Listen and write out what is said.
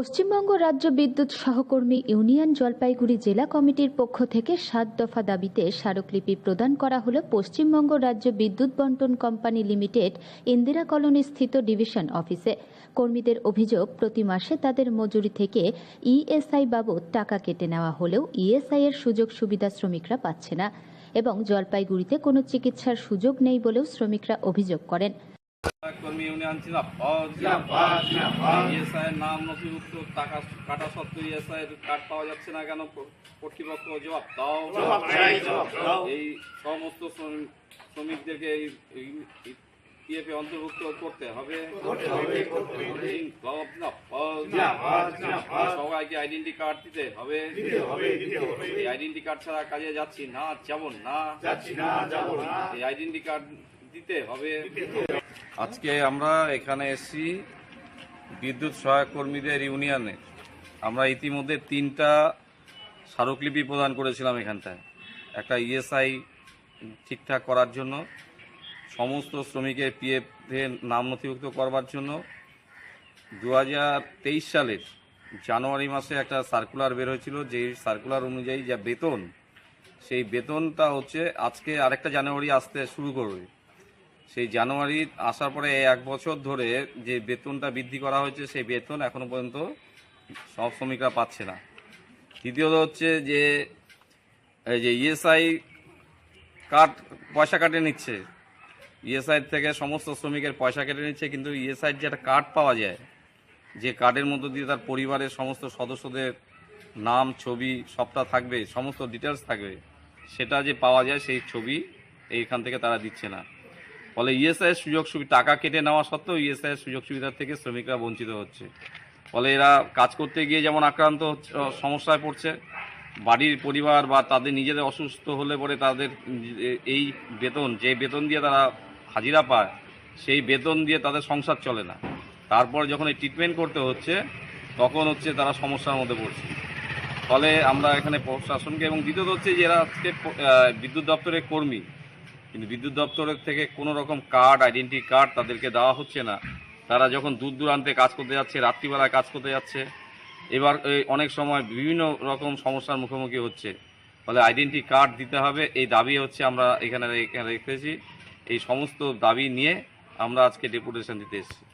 পশ্চিমবঙ্গ রাজ্য বিদ্যুৎ সহকর্মী ইউনিয়ন জলপাইগুড়ি জেলা কমিটির পক্ষ থেকে সাত দফা দাবিতে স্মারকলিপি প্রদান করা হলো পশ্চিমবঙ্গ রাজ্য বিদ্যুৎ বন্টন কোম্পানি লিমিটেড ইন্দিরা কলোনি স্থিত ডিভিশন অফিসে। কর্মীদের অভিযোগ, প্রতি মাসে তাদের মজুরি থেকে ইএসআই বাবদ টাকা কেটে নেওয়া হলেও ইএসআই এর সুযোগ সুবিধা শ্রমিকরা পাচ্ছে না এবং জলপাইগুড়িতে কোনো চিকিৎসার সুযোগ নেই বলেও শ্রমিকরা অভিযোগ করেন। কর্মী ইউনিয়ন ইএসআই এর নাম নথিভুক্ত টাকা কাটা সত্ত্বেও ইএসআই এর কার্ড পাওয়া যাচ্ছে না কেন? কর্তৃপক্ষ জবাব দাও। এই সমস্ত শ্রমিকদেরকে এই পিএফ অন্তর্ভুক্ত করতে হবে। জিন্দাবাদ, জিন্দাবাদ। সবাইকে আইডেন্টি কার্ড দিতে হবে। এই আইডেন্টি কার্ড ছাড়া কাজে যাচ্ছি না যাব না। এই আইডেন্টি কার্ড আজকে আমরা এখানে এসেছি বিদ্যুৎ সহায়ক কর্মীদের ইউনিয়নে। আমরা ইতিমধ্যে তিনটা স্মারকলিপি প্রদান করেছিলাম এখানটায়। একটা ইএসআই ঠিকঠাক করার জন্য, সমস্ত শ্রমিকের পিএফ নাম নথিভুক্ত করবার জন্য। দু হাজার তেইশ সালের জানুয়ারি মাসে একটা সার্কুলার বের হয়েছিল যে সার্কুলার অনুযায়ী যা বেতন, সেই বেতনটা হচ্ছে আজকে আরেকটা জানুয়ারি আসতে শুরু করবে। সেই জানুয়ারি আসার পরে এক বছর ধরে যে বেতনটা বৃদ্ধি করা হয়েছে, সেই বেতন এখনও পর্যন্ত সব শ্রমিকরা পাচ্ছে না। দ্বিতীয়ত হচ্ছে যে, এই যে ইএসআই কার্ড পয়সা কাটে নিচ্ছে। ইএসআই থেকে সমস্ত শ্রমিকের পয়সা কেটে নিচ্ছে, কিন্তু ইএসআই যে একটা কার্ড পাওয়া যায়, যে কার্ডের মধ্য দিয়ে তার পরিবারের সমস্ত সদস্যদের নাম, ছবি, সবটা থাকবে, সমস্ত ডিটেলস থাকবে, সেটা যে পাওয়া যায় সেই ছবি এইখান থেকে তারা দিচ্ছে না। ফলে ইএসআই সুযোগ সুবিধা টাকা কেটে নেওয়া সত্ত্বেও ইএসআই সুযোগ সুবিধা থেকে শ্রমিকরা বঞ্চিত হচ্ছে। ফলে এরা কাজ করতে গিয়ে যেমন আক্রান্ত সমস্যায় পড়ছে, বাড়ির পরিবার বা তাদের নিজেদের অসুস্থ হলে পরে তাদের এই বেতন, যে বেতন দিয়ে তারা হাজিরা পায়, সেই বেতন দিয়ে তাদের সংসার চলে না। তারপর যখন এই ট্রিটমেন্ট করতে হচ্ছে, তখন হচ্ছে তারা সমস্যার মধ্যে পড়ছে। ফলে আমরা এখানে প্রশাসনকে এবং দ্বিতীয়ত হচ্ছে যে এরা আজকে বিদ্যুৎ দপ্তরের কর্মী। কিন্তু বিদ্যুৎ দপ্তরের থেকে কোনো রকম কার্ড আইডেন্টি কার্ড তাদেরকে দেওয়া হচ্ছে না। তারা যখন দূর দূরান্তে কাজ করতে যাচ্ছে রাত্রিবেলায় কাজ করতে যাচ্ছে, এবার অনেক সময় বিভিন্ন রকম সমস্যার মুখোমুখি হচ্ছে। ফলে আইডেন্টি কার্ড দিতে হবে, এই দাবি হচ্ছে আমরা এখানে এখানে রেখেছি। এই সমস্ত দাবি নিয়ে আমরা আজকে ডেপুটেশন দিতে এসেছি।